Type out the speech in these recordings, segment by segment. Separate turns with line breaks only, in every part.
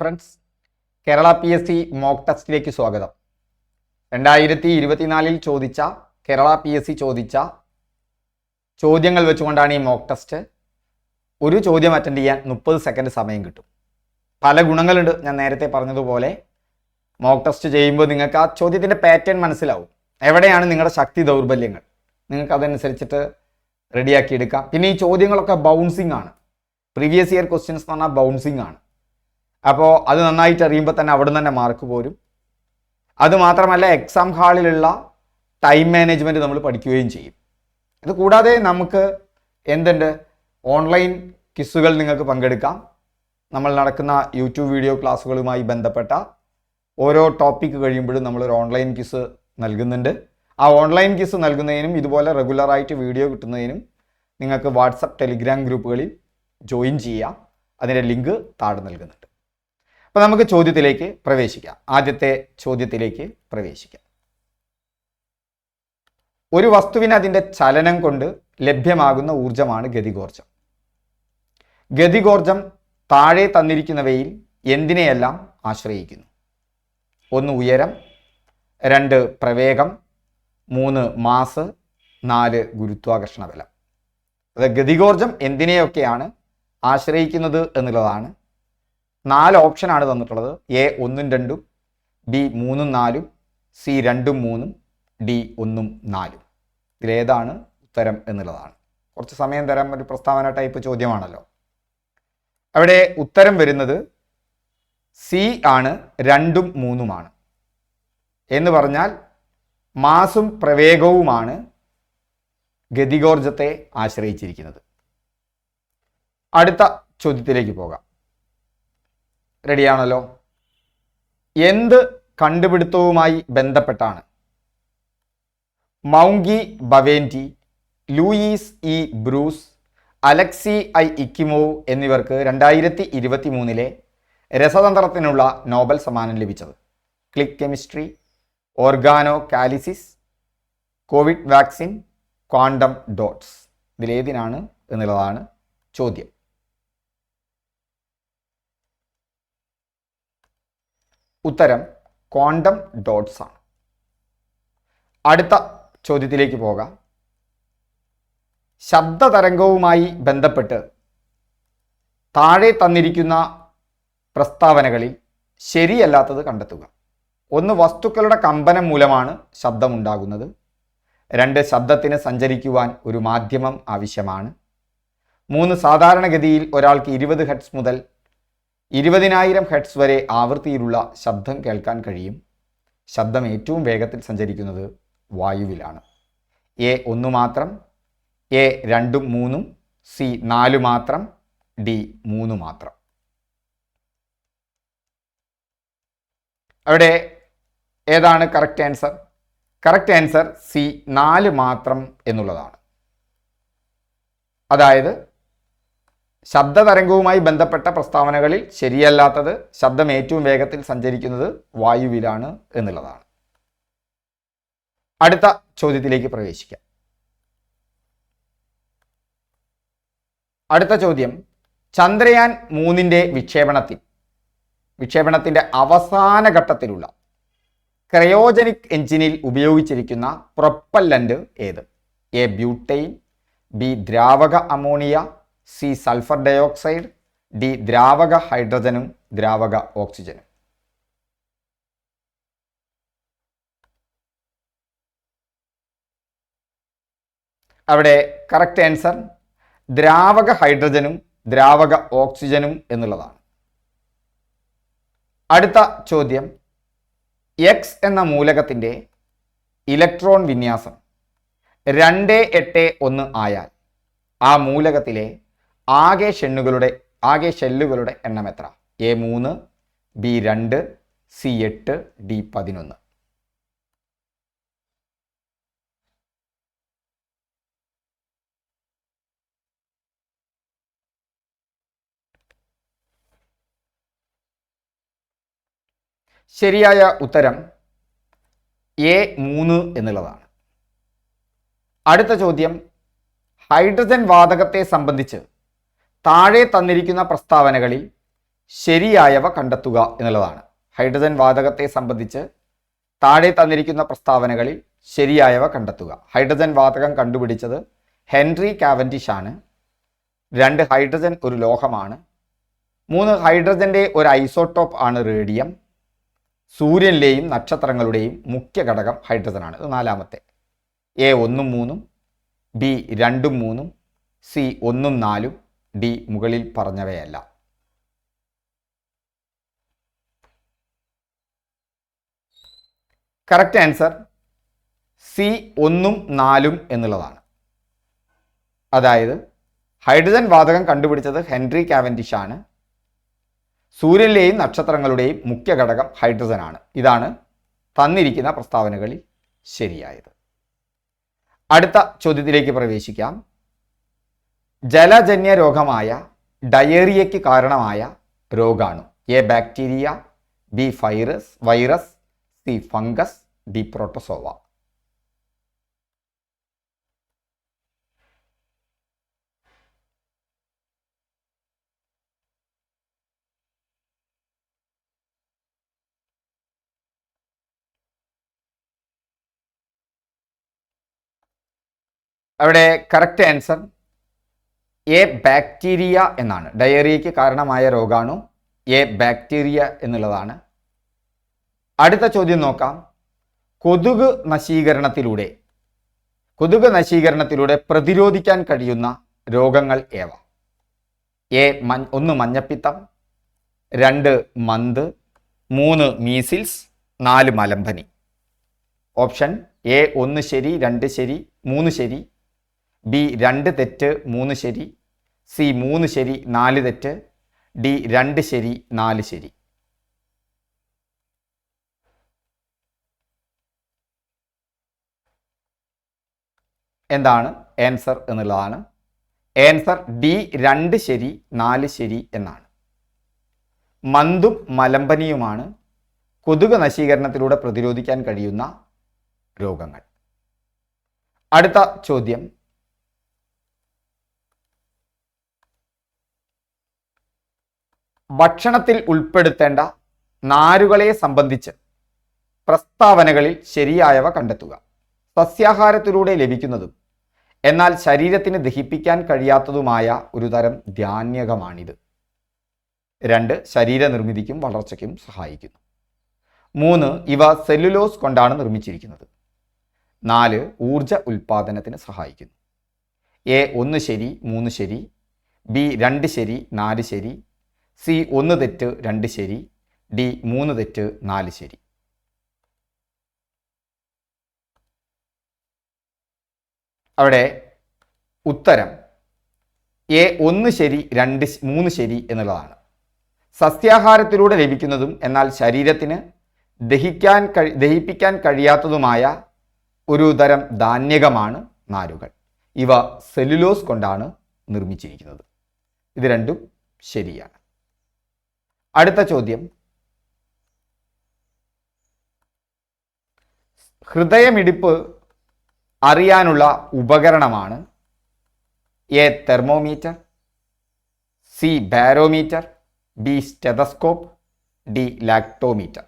Friends Kerala P S C mock ടെസ്റ്റിലേക്ക് സ്വാഗതം. രണ്ടായിരത്തി ഇരുപത്തിനാലിൽ ചോദിച്ച കേരള പി എസ് സി ചോദിച്ച ചോദ്യങ്ങൾ വെച്ചുകൊണ്ടാണ് ഈ മോക്ക് ടെസ്റ്റ് ഒരു ചോദ്യം അറ്റൻഡ് ചെയ്യാൻ മുപ്പത് സെക്കൻഡ് സമയം കിട്ടും. പല ഗുണങ്ങളുണ്ട്. ഞാൻ നേരത്തെ പറഞ്ഞതുപോലെ മോക്ക് ടെസ്റ്റ് ചെയ്യുമ്പോൾ നിങ്ങൾക്ക് ആ ചോദ്യത്തിന്റെ പാറ്റേൺ മനസ്സിലാവും. എവിടെയാണ് നിങ്ങളുടെ ശക്തി ദൗർബല്യങ്ങൾ? നിങ്ങൾക്ക് അതനുസരിച്ചിട്ട് റെഡിയാക്കി എടുക്കാം. പിന്നെ ഈ ചോദ്യങ്ങളൊക്കെ ബൗൺസിങ് ആണ്. പ്രീവിയസ് ഇയർ ക്വസ്റ്റ്യൻസ് എന്ന് പറഞ്ഞാൽ ബൗൺസിങ് ആണ്. അപ്പോൾ അത് നന്നായിട്ട് അറിയുമ്പോൾ തന്നെ അവിടെ തന്നെ മാർക്ക് പോരും. അതുമാത്രമല്ല എക്സാം ഹാളിലുള്ള ടൈം മാനേജ്മെന്റ് നമ്മൾ പഠിക്കുകയും ചെയ്യും. ഇത് കൂടാതെ നമുക്ക് എന്തുണ്ട്? ഓൺലൈൻ ക്വിസുകൾ നിങ്ങൾക്ക് പങ്കെടുക്കാം. നമ്മൾ നടക്കുന്ന യൂട്യൂബ് വീഡിയോ ക്ലാസ്സുകളുമായി ബന്ധപ്പെട്ട ഓരോ ടോപ്പിക്ക് കഴിയുമ്പോഴും നമ്മളൊരു ഓൺലൈൻ ക്വിസ് നൽകുന്നുണ്ട്. ആ ഓൺലൈൻ ക്വിസ് നൽകുന്നതിനും ഇതുപോലെ റെഗുലറായിട്ട് വീഡിയോ കിട്ടുന്നതിനും നിങ്ങൾക്ക് വാട്സപ്പ് ടെലിഗ്രാം ഗ്രൂപ്പുകളിൽ ജോയിൻ ചെയ്യാം. അതിന്റെ ലിങ്ക് താഴെ നൽകുന്നുണ്ട്. അപ്പോൾ നമുക്ക് ചോദ്യത്തിലേക്ക് പ്രവേശിക്കാം. ആദ്യത്തെ ചോദ്യത്തിലേക്ക് പ്രവേശിക്കാം. ഒരു വസ്തുവിന് അതിന്റെ ചലനം കൊണ്ട് ലഭ്യമാകുന്ന ഊർജമാണ് ഗതികോർജം ഗതികോർജം താഴെ തന്നിരിക്കുന്നവയിൽ എന്തിനെയെല്ലാം ആശ്രയിക്കുന്നു? ഒന്ന് ഉയരം രണ്ട് പ്രവേഗം മൂന്ന് മാസ് നാല് ഗുരുത്വാകർഷണ ബലം. അത് ഗതികോർജം എന്തിനെയൊക്കെയാണ് ആശ്രയിക്കുന്നത് എന്നുള്ളതാണ് നാല് ഓപ്ഷനാണ് തന്നിട്ടുള്ളത്. എ ഒന്നും രണ്ടും ബി മൂന്നും നാലും സി രണ്ടും മൂന്നും ഡി ഒന്നും നാലും. ഇതിലേതാണ് ഉത്തരം എന്നുള്ളതാണ്. കുറച്ച് സമയം തരാൻ ഒരു പ്രസ്താവന ടൈപ്പ് ചോദ്യമാണല്ലോ. അവിടെ ഉത്തരം വരുന്നത് സി ആണ് രണ്ടും മൂന്നുമാണ്. എന്ന് പറഞ്ഞാൽ മാസും പ്രവേഗവുമാണ് ഗതികോർജത്തെ ആശ്രയിച്ചിരിക്കുന്നത്. അടുത്ത ചോദ്യത്തിലേക്ക് പോകാം. റെഡിയാണല്ലോ. എന്ത് കണ്ടുപിടുത്തവുമായി ബന്ധപ്പെട്ടാണ്? Moungi Bawendi Louis E Brus Alexei I Ekimov എന്നിവർക്ക് രണ്ടായിരത്തി ഇരുപത്തി മൂന്നിലെ രസതന്ത്രത്തിനുള്ള നോബൽ സമ്മാനം ലഭിച്ചത്. Click chemistry organocatalysis covid vaccine quantum dots. ഇതിലേതിനാണ് എന്നുള്ളതാണ് ചോദ്യം. ഉത്തരം ക്വാണ്ടം ഡോട്ട്സ് ആണ്. അടുത്ത ചോദ്യത്തിലേക്ക് പോകാം. ശബ്ദതരംഗവുമായി ബന്ധപ്പെട്ട് താഴെ തന്നിരിക്കുന്ന പ്രസ്താവനകളിൽ ശരിയല്ലാത്തത് കണ്ടെത്തുക. ഒന്ന് വസ്തുക്കളുടെ കമ്പനം മൂലമാണ് ശബ്ദമുണ്ടാകുന്നത്. രണ്ട് ശബ്ദത്തിന് സഞ്ചരിക്കുവാൻ ഒരു മാധ്യമം ആവശ്യമാണ്. മൂന്ന് സാധാരണഗതിയിൽ ഒരാൾക്ക് ഇരുപത് ഹെഡ്സ് മുതൽ ഇരുപതിനായിരം ഹെഡ്സ് വരെ ആവൃത്തിയിലുള്ള ശബ്ദം കേൾക്കാൻ കഴിയും. ശബ്ദം ഏറ്റവും വേഗത്തിൽ സഞ്ചരിക്കുന്നത് വായുവിലാണ്. എ ഒന്ന് മാത്രം എ രണ്ടും മൂന്നും സി നാലു മാത്രം ഡി മൂന്ന് മാത്രം. അവിടെ ഏതാണ് correct answer correct answer C നാല് മാത്രം എന്നുള്ളതാണ്. അതായത് ശബ്ദതരംഗവുമായി ബന്ധപ്പെട്ട പ്രസ്താവനകളിൽ ശരിയല്ലാത്തത് ശബ്ദം ഏറ്റവും വേഗത്തിൽ സഞ്ചരിക്കുന്നത് വായുവിലാണ് എന്നുള്ളതാണ്. അടുത്ത ചോദ്യത്തിലേക്ക് പ്രവേശിക്കാം. അടുത്ത ചോദ്യം ചന്ദ്രയാൻ മൂന്നിന്റെ വിക്ഷേപണത്തിൽ വിക്ഷേപണത്തിന്റെ അവസാന ഘട്ടത്തിലുള്ള ക്രയോജനിക് എഞ്ചിനിൽ ഉപയോഗിച്ചിരിക്കുന്ന പ്രൊപ്പല്ലന്റ് ഏത്? എ ബ്യൂട്ടൈൻ ബി ദ്രാവക ammonia C sulphur dioxide D ദ്രാവക ഹൈഡ്രജനും ദ്രാവക ഓക്സിജനും. അവിടെ കറക്റ്റ് ആൻസർ ദ്രാവക ഹൈഡ്രജനും ദ്രാവക ഓക്സിജനും എന്നുള്ളതാണ്. അടുത്ത ചോദ്യം എക്സ് എന്ന മൂലകത്തിന്റെ ഇലക്ട്രോൺ വിന്യാസം രണ്ട് എട്ട് ഒന്ന് ആയാൽ ആ മൂലകത്തിലെ ആകെ ഷെണ്ണുകളുടെ ആകെ ഷെല്ലുകളുടെ എണ്ണം എത്ര? എ മൂന്ന് ബി രണ്ട് സി എട്ട് ഡി പതിനൊന്ന്. ശരിയായ ഉത്തരം എ മൂന്ന് എന്നുള്ളതാണ്. അടുത്ത ചോദ്യം ഹൈഡ്രജൻ വാതകത്തെ സംബന്ധിച്ച് താഴെ തന്നിരിക്കുന്ന പ്രസ്താവനകളിൽ ശരിയായവ കണ്ടെത്തുക എന്നുള്ളതാണ്. ഹൈഡ്രജൻ വാതകത്തെ സംബന്ധിച്ച് താഴെ തന്നിരിക്കുന്ന പ്രസ്താവനകളിൽ ശരിയായവ കണ്ടെത്തുക. ഹൈഡ്രജൻ വാതകം കണ്ടുപിടിച്ചത് ഹെൻറി കാവൻഡിഷ് ആണ്. രണ്ട് ഹൈഡ്രജൻ ഒരു ലോഹമാണ്. മൂന്ന് ഹൈഡ്രജന്റെ ഒരു ഐസോട്ടോപ്പ് ആണ് റേഡിയം. സൂര്യനിലെയും നക്ഷത്രങ്ങളുടെയും മുഖ്യ ഘടകം ഹൈഡ്രജനാണ് ഇത് നാലാമത്തെ. എ ഒന്നും മൂന്നും ബി രണ്ടും മൂന്നും സി ഒന്നും നാലും ഡി മുകളിൽ പറഞ്ഞവയല്ല. കറക്റ്റ് ആൻസർ സി ഒന്നും നാലും എന്നുള്ളതാണ്. അതായത് ഹൈഡ്രജൻ വാതകം കണ്ടുപിടിച്ചത് ഹെൻറി കാവൻഡിഷ് ആണ്. സൂര്യനിലെയും നക്ഷത്രങ്ങളുടെയും മുഖ്യ ഘടകം ഹൈഡ്രജനാണ് ഇതാണ് തന്നിരിക്കുന്ന പ്രസ്താവനകളിൽ ശരിയായത്. അടുത്ത ചോദ്യത്തിലേക്ക് പ്രവേശിക്കാം. ജലജന്യ രോഗമായ ഡയേറിയയ്ക്ക് കാരണമായ രോഗാണു. A bacteria B virus virus C fungus D protozoa. അവിടെ കറക്റ്റ് ആൻസർ എ ബാക്ടീരിയ എന്നാണ്. ഡയറിയയ്ക്ക് കാരണമായ രോഗാണു എ ബാക്ടീരിയ എന്നുള്ളതാണ്. അടുത്ത ചോദ്യം നോക്കാം. കൊതുക് നശീകരണത്തിലൂടെ കൊതുക് നശീകരണത്തിലൂടെ പ്രതിരോധിക്കാൻ കഴിയുന്ന രോഗങ്ങൾ ഏവ? എ മഞ്ഞ ഒന്ന് മഞ്ഞപ്പിത്തം രണ്ട് മന്ത് മൂന്ന് മീസിൽസ് നാല് മലമ്പനി. ഓപ്ഷൻ എ ഒന്ന് ശരി രണ്ട് ശരി മൂന്ന് ശരി ബി രണ്ട് തെറ്റ് മൂന്ന് ശരി. സി മൂന്ന് ശരി നാല് തെറ്റ്. ഡി രണ്ട് ശരി നാല് ശരി. എന്താണ് ആൻസർ എന്നുള്ളതാണ്. ആൻസർ ഡി രണ്ട് ശരി നാല് ശരി എന്നാണ്. മന്തും മലമ്പനിയുമാണ് കൊതുക് നശീകരണത്തിലൂടെ പ്രതിരോധിക്കാൻ കഴിയുന്ന രോഗങ്ങൾ. അടുത്ത ചോദ്യം. ഭക്ഷണത്തിൽ ഉൾപ്പെടുത്തേണ്ട നാരുകളെ സംബന്ധിച്ച് പ്രസ്താവനകളിൽ ശരിയായവ കണ്ടെത്തുക. സസ്യാഹാരത്തിലൂടെ ലഭിക്കുന്നതും എന്നാൽ ശരീരത്തിന് ദഹിപ്പിക്കാൻ കഴിയാത്തതുമായ ഒരു തരം ധാന്യകമാണിത് രണ്ട് ശരീരനിർമ്മിതിക്കും വളർച്ചയ്ക്കും സഹായിക്കുന്നു. മൂന്ന് ഇവ സെല്ലുലോസ് കൊണ്ടാണ് നിർമ്മിച്ചിരിക്കുന്നത്. നാല് ഊർജ ഉൽപാദനത്തിന് സഹായിക്കുന്നു. എ ഒന്ന് ശരി മൂന്ന് ശരി ബി രണ്ട് ശരി നാല് ശരി സി ഒന്ന് തെറ്റ് രണ്ട് ശരി. ഡി മൂന്ന് തെറ്റ് നാല് ശരി. അവിടെ ഉത്തരം. എ ഒന്ന് ശരി രണ്ട് മൂന്ന് ശരി എന്നുള്ളതാണ്. സസ്യാഹാരത്തിലൂടെ ലഭിക്കുന്നതും എന്നാൽ ശരീരത്തിന് ദഹിക്കാൻ കഴി ദഹിപ്പിക്കാൻ കഴിയാത്തതുമായ ഒരു തരം ധാന്യകമാണ് നാരുകൾ. ഇവ സെല്ലുലോസ് കൊണ്ടാണ് നിർമ്മിച്ചിരിക്കുന്നത്. ഇത് രണ്ടും ശരിയാണ്. അടുത്ത ചോദ്യം. ഹൃദയമിടിപ്പ് അറിയാനുള്ള ഉപകരണമാണ് A thermometer C barometer B stethoscope D lactometer.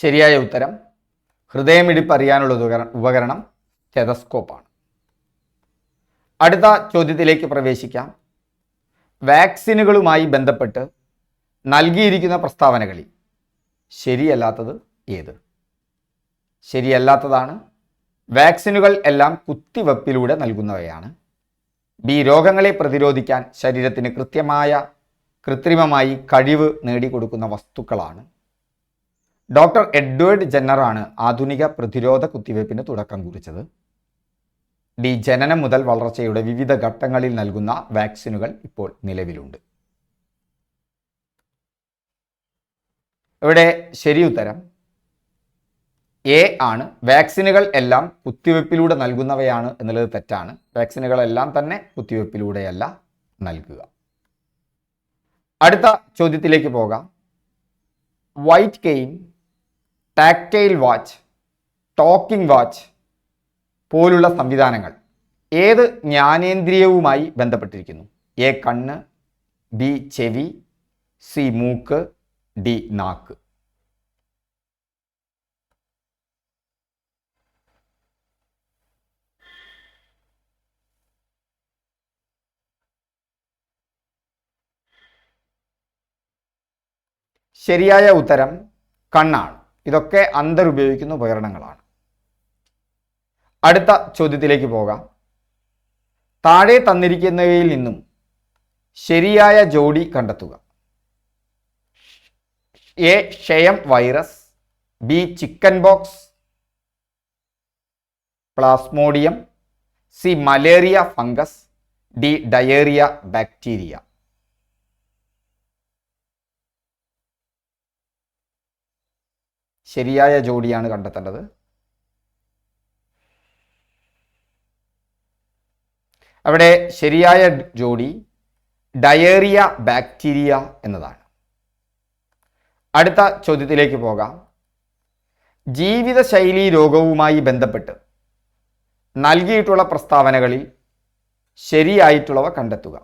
ശരിയായ ഉത്തരം ഹൃദയമിടിപ്പ് അറിയാനുള്ള ഉപകരണം സ്റ്റെതസ്കോപ്പാണ് അടുത്ത ചോദ്യത്തിലേക്ക് പ്രവേശിക്കാം. വാക്സിനുകളുമായി ബന്ധപ്പെട്ട് നൽകിയിരിക്കുന്ന പ്രസ്താവനകളിൽ ശരിയല്ലാത്തത് ഏത്? ശരിയല്ലാത്തതാണ് വാക്സിനുകൾ എല്ലാം കുത്തിവെപ്പിലൂടെ നൽകുന്നവയാണ്. ബി രോഗങ്ങളെ പ്രതിരോധിക്കാൻ ശരീരത്തിന് കൃത്യമായ കൃത്രിമമായി കഴിവ് നേടിക്കൊടുക്കുന്ന വസ്തുക്കളാണ്. ഡോക്ടർ എഡ്വേർഡ് ജെന്നറാണ് ആധുനിക പ്രതിരോധ കുത്തിവയ്പ്പിന് തുടക്കം കുറിച്ചത്. ഡി ജനനം മുതൽ വളർച്ചയുടെ വിവിധ ഘട്ടങ്ങളിൽ നൽകുന്ന വാക്സിനുകൾ ഇപ്പോൾ നിലവിലുണ്ട്. ഇവിടെ ശരി ഉത്തരം. എ ആണ്. വാക്സിനുകൾ എല്ലാം കുത്തിവയ്പ്പിലൂടെ നൽകുന്നവയാണ് എന്നുള്ളത് തെറ്റാണ്. വാക്സിനുകളെല്ലാം തന്നെ കുത്തിവയ്പ്പിലൂടെയല്ല നൽകുക. അടുത്ത ചോദ്യത്തിലേക്ക് പോകാം. White cane tactile watch talking watch പോലുള്ള സംവിധാനങ്ങൾ ഏത് ജ്ഞാനേന്ദ്രിയവുമായി ബന്ധപ്പെട്ടിരിക്കുന്നു? എ കണ്ണ് ബി ചെവി സി മൂക്ക് ഡി നാക്ക്. ശരിയായ ഉത്തരം കണ്ണാണ്. ഇതൊക്കെ അന്തരുപയോഗിക്കുന്ന ഉപകരണങ്ങളാണ്. അടുത്ത ചോദ്യത്തിലേക്ക് പോകാം. താഴെ തന്നിരിക്കുന്നവയിൽ നിന്നും ശരിയായ ജോഡി കണ്ടെത്തുക. എ ക്ഷയം virus. B chicken pox. Plasmodium. C malaria fungus. D diarrhoea bacteria. ശരിയായ ജോഡിയാണ് കണ്ടെത്തേണ്ടത്. അവിടെ ശരിയായ ജോഡി ഡയേറിയ ബാക്ടീരിയ എന്നതാണ്. അടുത്ത ചോദ്യത്തിലേക്ക് പോകാം. ജീവിതശൈലി രോഗവുമായി ബന്ധപ്പെട്ട് നൽകിയിട്ടുള്ള പ്രസ്താവനകളിൽ ശരിയായിട്ടുള്ളവ കണ്ടെത്തുക.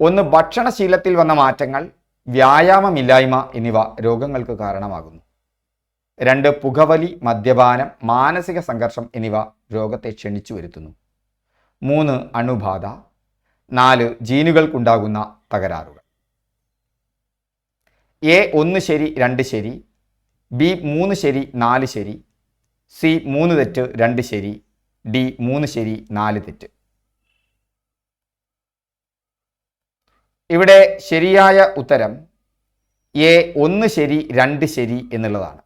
ഒന്ന് ഭക്ഷണശീലത്തിൽ വന്ന മാറ്റങ്ങൾ വ്യായാമമില്ലായ്മ എന്നിവ രോഗങ്ങൾക്ക് കാരണമാകുന്നു. രണ്ട് പുകവലി മദ്യപാനം മാനസിക സംഘർഷം എന്നിവ രോഗത്തെ ക്ഷണിച്ചു വരുത്തുന്നു. മൂന്ന് അണുബാധ. നാല് ജീനുകൾക്കുണ്ടാകുന്ന തകരാറുകൾ. എ ഒന്ന് ശരി രണ്ട് ശരി. ബി മൂന്ന് ശരി നാല് ശരി. സി മൂന്ന് തെറ്റ് രണ്ട് ശരി. ഡി മൂന്ന് ശരി നാല് തെറ്റ്. ഇവിടെ ശരിയായ ഉത്തരം എ ഒന്ന് ശരി രണ്ട് ശരി എന്നുള്ളതാണ്.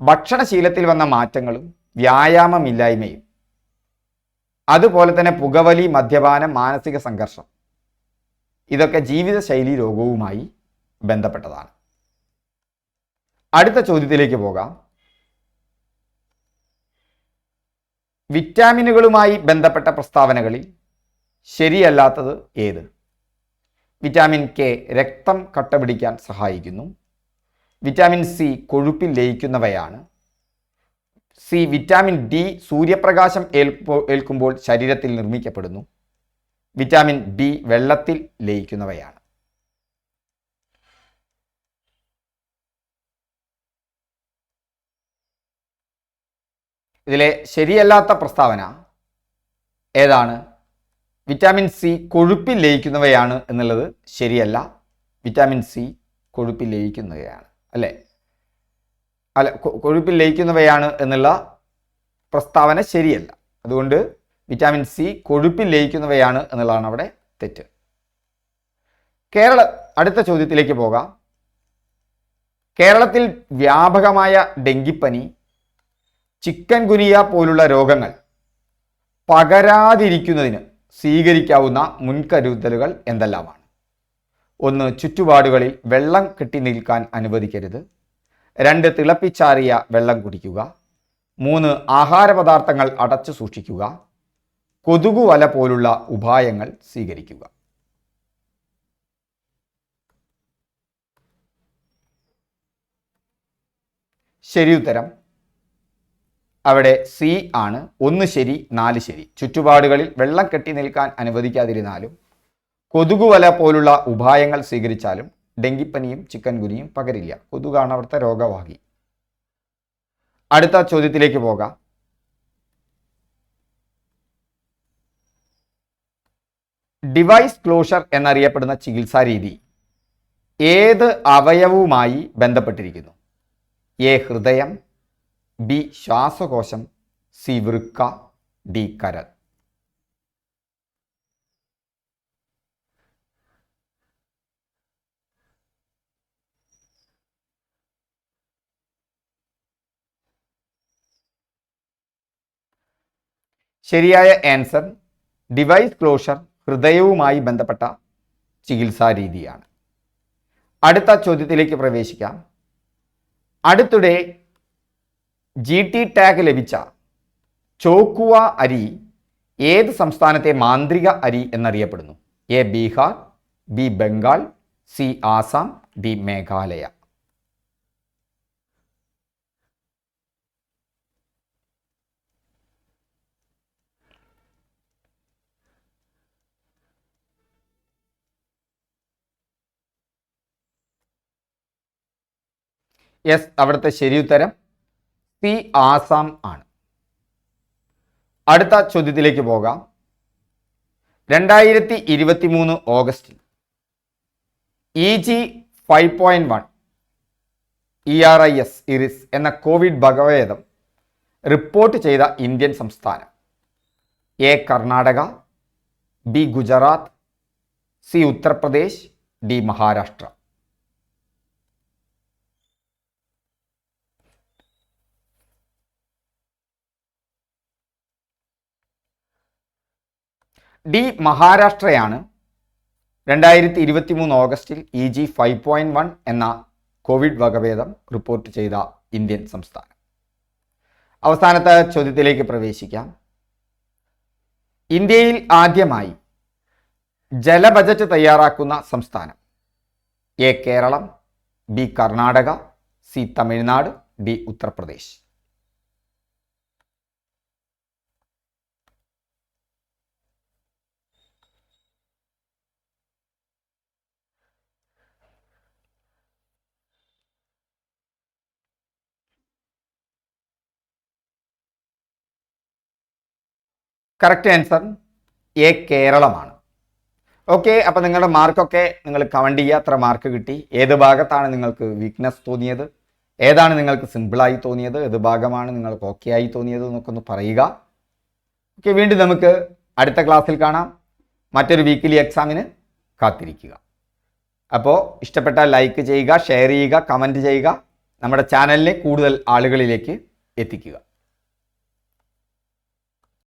ഭക്ഷണശീലത്തിൽ വന്ന മാറ്റങ്ങളും വ്യായാമമില്ലായ്മയും അതുപോലെ തന്നെ പുകവലി മദ്യപാനം മാനസിക സംഘർഷം ഇതൊക്കെ ജീവിതശൈലി രോഗവുമായി ബന്ധപ്പെട്ടതാണ്. അടുത്ത ചോദ്യത്തിലേക്ക് പോകാം. വിറ്റാമിനുകളുമായി ബന്ധപ്പെട്ട പ്രസ്താവനകളിൽ ശരിയല്ലാത്തത് ഏത്? വിറ്റാമിൻ കെ രക്തം കട്ട പിടിക്കാൻ സഹായിക്കുന്നു. വിറ്റാമിൻ സി കൊഴുപ്പിൽ ലയിക്കുന്നവയാണ്. സി വിറ്റാമിൻ ഡി സൂര്യപ്രകാശം ഏൽപ്പോ ഏൽക്കുമ്പോൾ ശരീരത്തിൽ നിർമ്മിക്കപ്പെടുന്നു. വിറ്റാമിൻ ബി വെള്ളത്തിൽ ലയിക്കുന്നവയാണ്. ഇതിലെ ശരിയല്ലാത്ത പ്രസ്താവന ഏതാണ്? വിറ്റാമിൻ സി കൊഴുപ്പിൽ ലയിക്കുന്നവയാണ് എന്നുള്ളത് ശരിയല്ല. വിറ്റാമിൻ സി കൊഴുപ്പിൽ ലയിക്കുന്നവയാണ് അല്ലേ? അല്ല കൊഴുപ്പിൽ ലയിക്കുന്നവയാണ് എന്നുള്ള പ്രസ്താവന ശരിയല്ല. അതുകൊണ്ട് വിറ്റാമിൻ സി കൊഴുപ്പിൽ ലയിക്കുന്നവയാണ് എന്നുള്ളതാണ് അവിടെ തെറ്റ്. കേരള അടുത്ത ചോദ്യത്തിലേക്ക് പോകാം. കേരളത്തിൽ വ്യാപകമായ ഡെങ്കിപ്പനി ചിക്കൻ ഗുനിയ പോലുള്ള രോഗങ്ങൾ പകരാതിരിക്കുന്നതിന് സ്വീകരിക്കാവുന്ന മുൻകരുതലുകൾ എന്തെല്ലാമാണ്? ഒന്ന് ചുറ്റുപാടുകളിൽ വെള്ളം കെട്ടി നിൽക്കാൻ അനുവദിക്കരുത്. രണ്ട് തിളപ്പിച്ചാറിയ വെള്ളം കുടിക്കുക. മൂന്ന് ആഹാരപദാർത്ഥങ്ങൾ അടച്ചു സൂക്ഷിക്കുക. കൊതുകുവല പോലുള്ള ഉപായങ്ങൾ സ്വീകരിക്കുക. ശരി ഉത്തരം അവിടെ സി ആണ്. ഒന്ന് ശരി നാല് ശരി. ചുറ്റുപാടുകളിൽ വെള്ളം കെട്ടി നിൽക്കാൻ അനുവദിക്കാതിരുന്നാലും കൊതുകുവല പോലുള്ള ഉപായങ്ങൾ സ്വീകരിച്ചാലും ഡെങ്കിപ്പനിയും ചിക്കൻ ഗുനിയും പകരില്ല. കൊതുകാണ് അവിടുത്തെ രോഗവാഹി. അടുത്ത ചോദ്യത്തിലേക്ക് പോകാം. ഡിവൈസ് ക്ലോഷർ എന്നറിയപ്പെടുന്ന ചികിത്സാ രീതി ഏത് അവയവവുമായി ബന്ധപ്പെട്ടിരിക്കുന്നു? എ ഹൃദയം ബി ശ്വാസകോശം സി വൃക്ക ഡി കരൾ. ശരിയായ ആൻസർ ഡിവൈസ് ക്ലോഷർ ഹൃദയവുമായി ബന്ധപ്പെട്ട ചികിത്സാ രീതിയാണ്. അടുത്ത ചോദ്യത്തിലേക്ക് പ്രവേശിക്കാം. അടുത്തിടെ ജി ടി ടാഗ് ലഭിച്ച ചോക്കുവ അരി ഏത് സംസ്ഥാനത്തെ മാന്ത്രിക അരി എന്നറിയപ്പെടുന്നു? A Bihar B Bengal C Assam D Meghalaya yes അവിടുത്തെ ശരി ഉത്തരം സി ആസാം ആണ്. അടുത്ത ചോദ്യത്തിലേക്ക് പോകാം. രണ്ടായിരത്തി ഇരുപത്തി മൂന്ന് ഓഗസ്റ്റിൽ E G five point one E R I S Eris എന്ന കോവിഡ് ഭഗവേദം റിപ്പോർട്ട് ചെയ്ത ഇന്ത്യൻ സംസ്ഥാനം. A Karnataka B Gujarat C Uttar Pradesh D Maharashtra. D മഹാരാഷ്ട്രയാണ് രണ്ടായിരത്തി ഇരുപത്തി മൂന്ന് ഓഗസ്റ്റിൽ E G five point one എന്ന കോവിഡ് വകഭേദം റിപ്പോർട്ട് ചെയ്ത ഇന്ത്യൻ സംസ്ഥാനം. അവസാനത്തെ ചോദ്യത്തിലേക്ക് പ്രവേശിക്കാം. ഇന്ത്യയിൽ ആദ്യമായി ജല ബജറ്റ് തയ്യാറാക്കുന്ന സംസ്ഥാനം A Keralam B Karnataka C Tamil Nadu D Uttar Pradesh. Correct answer A കേരളമാണ്. ഓക്കെ അപ്പം നിങ്ങളുടെ മാർക്കൊക്കെ നിങ്ങൾ കമന്റ് ചെയ്യുക. അത്ര മാർക്ക് കിട്ടി. ഏത് ഭാഗത്താണ് നിങ്ങൾക്ക് വീക്ക്നെസ് തോന്നിയത്? ഏതാണ് നിങ്ങൾക്ക് സിമ്പിളായി തോന്നിയത്? ഏത് ഭാഗമാണ് നിങ്ങൾക്ക് ഓക്കെ ആയി തോന്നിയത് എന്നൊക്കെ ഒന്ന് പറയുക. ഓക്കെ വീണ്ടും നമുക്ക് അടുത്ത ക്ലാസ്സിൽ കാണാം. മറ്റൊരു വീക്കിലി എക്സാമിന് കാത്തിരിക്കുക. അപ്പോൾ ഇഷ്ടപ്പെട്ട ലൈക്ക് ചെയ്യുക ഷെയർ ചെയ്യുക കമന്റ് ചെയ്യുക. നമ്മുടെ ചാനലിനെ കൂടുതൽ ആളുകളിലേക്ക് എത്തിക്കുക.